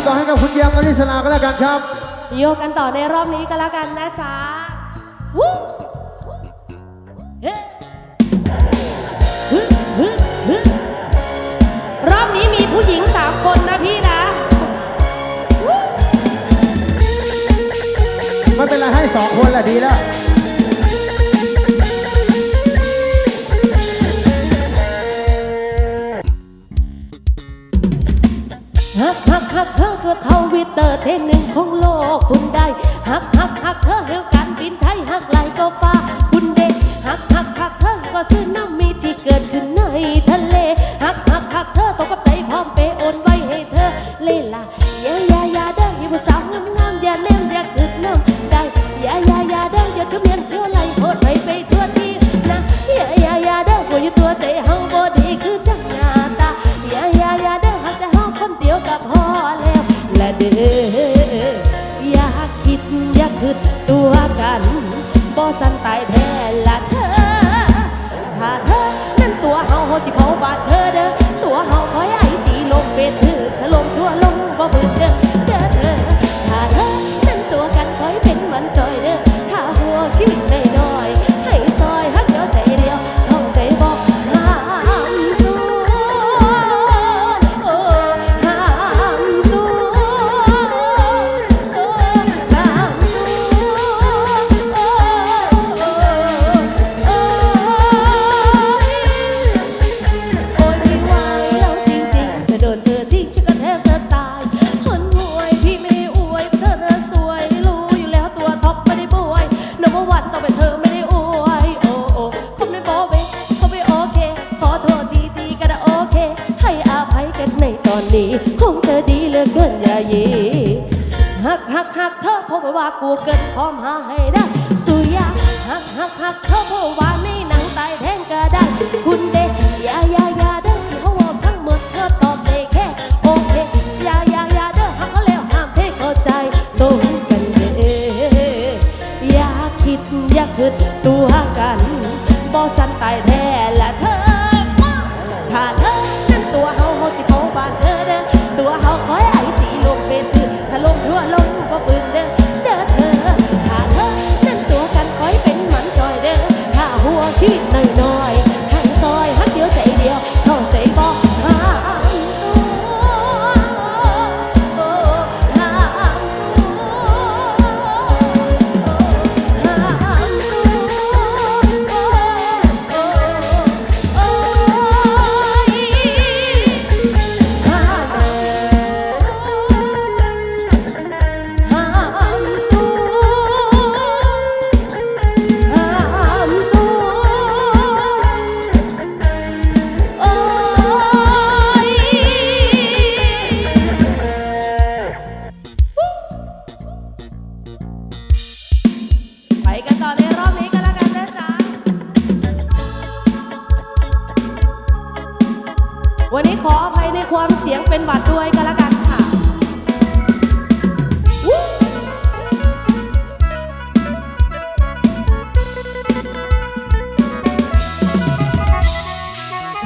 กันต่อให้กับคุณเยียมกนิสลาก็แล้วกันครับ โยกกันต่อในรอบนี้ก็แล้วกันนะจ๊ะวู้เฮ้ฮึฮึฮึรอบนี้มีผู้หญิงสามคนนะพี่นะ ไม่เป็นไรให้สองคนแหละดีแล้ว เเพราะว่ากูเกินพร้อมหาให้ได้ หัวชีวิ อในรอบนี้กันแล้วกันนะจ๊ะ วันนี้ขออภัยในความเสียงเป็นหวัดด้วยกันแล้วกันค่ะ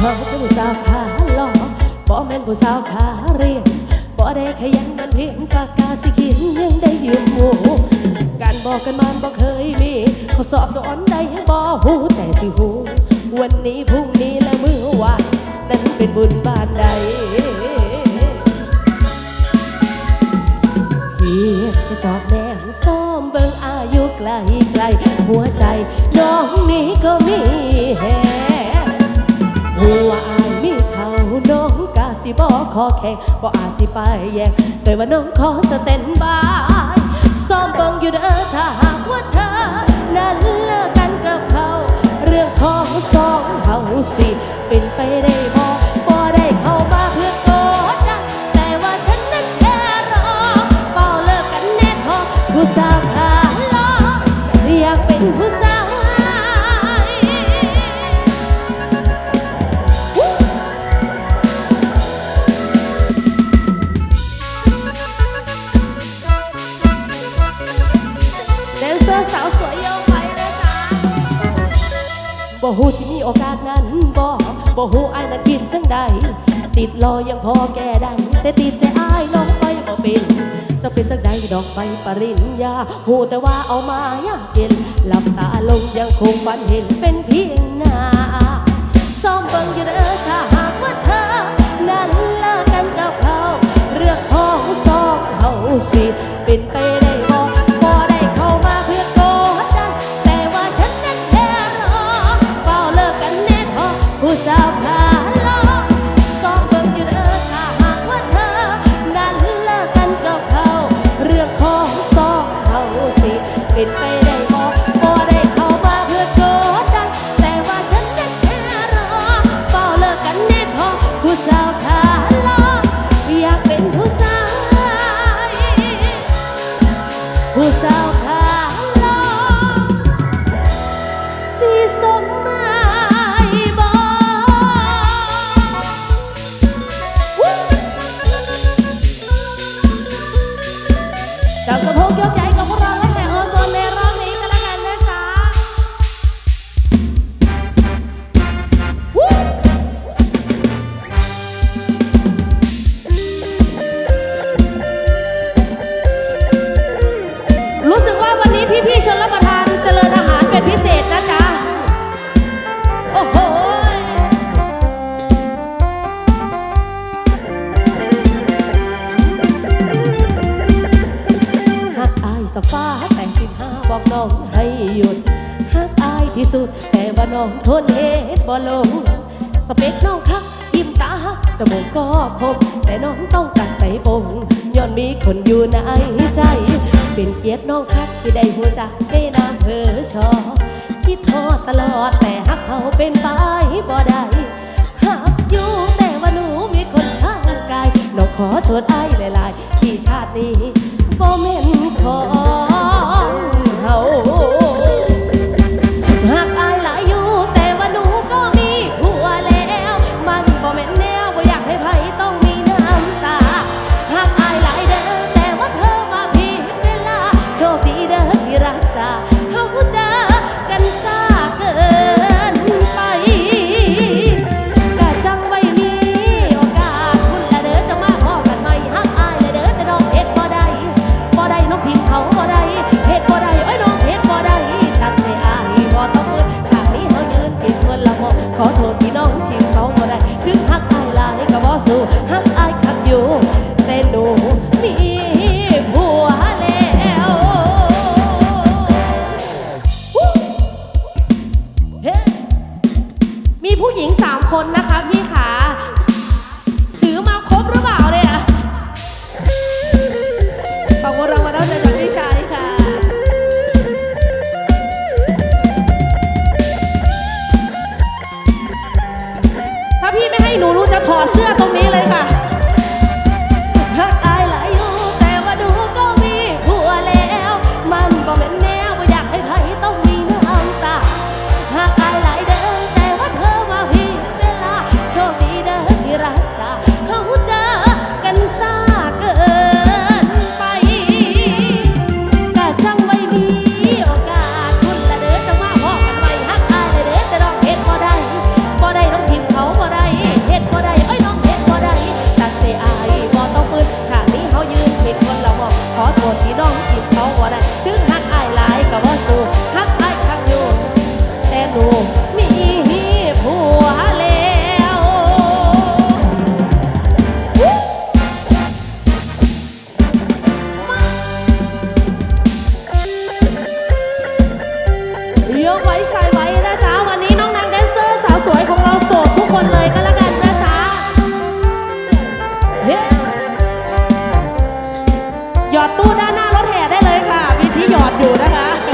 เฮาเป็นผู้สาวขาหล่อบ่แม่นผู้สาวขาเรียน บ่ได้ขยันมันเพียงปากกาสิเขียนยังได้ยืมหมู่การบอกกันมันบ่เคยมีข้อสอบสอนได้ยังบ่ฮู้แต่ที่ฮู้วันนี้พรุ่งนี้และเมื้อวานนั้นเป็นบุญบานใดเฮียจะจอบแนมซ้อมเบิ่งอายุไกลไกลหัวใจน้องนี้ก็มีแฮหัว สิบอขอแข่งบ่อาจสิไปแย่งแต่ว่าน้องขอสเตนบายซ้อมเบิ่งอยู่เด้อถ้าหากว่าเธอ นั้นเลิกกันกับเขา เรื่องของสองเฮาสิเป็นไปได้บ่บ่ได้ สาวสวยโยกไปนะจ๊ะบ่ฮู้สิมีโอกาสนั้นบ่บ่ฮู้อ้ายนั้นกินจังใดติดรอยังพอแก้ได้แต่ติดใจอ้ายน้องไปบ่เป็นจะเป็นจังใดดอกไปปริญญาฮู้แต่ว่าเอามายากเย็นหลับตาลงยังคงฝันเห็นเป็นเพียงหน้าซ้อมเบิ่งอยู่เด้อจ้า ไปได้ พี่ชนรับประทานเจริญอาหารเป็นพิเศษนะจ๊ะ โอ้โหหักอายสฟ้าแต่งสิบห้าบอกน้องให้หยุดหักอายที่สุด แต่ว่าน้องทนเหตุบ่ลง สเปกน้องคักยิ้มตาฮักจมูกก็คม แต่น้องต้องตัดใจปงย้อนมีคนอยู่ในใจ เป็นเกียรติน้องคักที่ได้หัวจักในน้ำเพอชอคิดทอตลอดแต่หักเขาเป็นปายบ่ได้หักอยู่แต่ว่าหนูมีคนข้างกายน้องขอโทษไอ้หลายๆที่ชาตินี้บ่แม่นขอาพี่ไม่ให้หนูรู้จะถอดเสื้อตรงนี้เลยค่ะ ถแห่ได้เลยค่ะ มีที่หยอดอยู่นะคะ